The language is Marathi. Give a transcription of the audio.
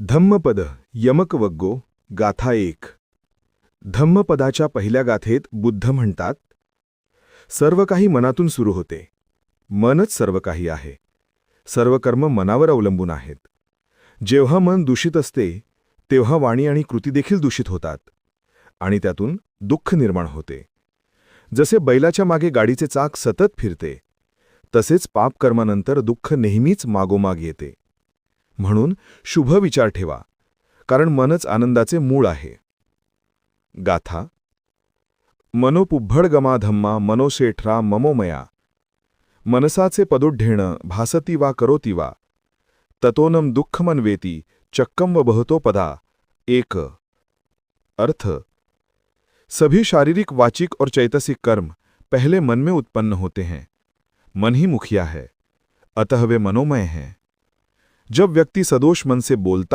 धम्मपद यमकवग्गो गाथा एक. धम्मपदाच्या पहिल्या गाथेत बुद्ध म्हणतात सर्व काही मनातून सुरू होते. मनच सर्व काही आहे. सर्व कर्म मनावर अवलंबून आहेत. जेव्हा मन दूषित असते तेव्हा वाणी आणि कृती देखील दूषित होतात आणि त्यातून दुःख निर्माण होते. जसे बैलाच्या मागे गाडीचे चाक सतत फिरते तसेच पापकर्मानंतर दुःख नेहमीच मागोमाग येते. म्हणून शुभ विचार ठेवा, कारण मनच आनंदाचे मूळ आहे. गाथा मनोपुब्भड गमा धम्मा मनोशेठरा ममोमया, मनसाचे पदोढ्ढेणं भासती वा करोती वा, ततोनम दुःखमन्वेती चक्कम व बहतो पदा, एक, अर्थ, सभी शारीरिक, वाचिक और चैतसिक कर्म पहले मन में उत्पन्न होते हैं, मन ही मुखिया है, अतः वे मनोमय हैं। जब व्यक्ति सदोष मन से बोलता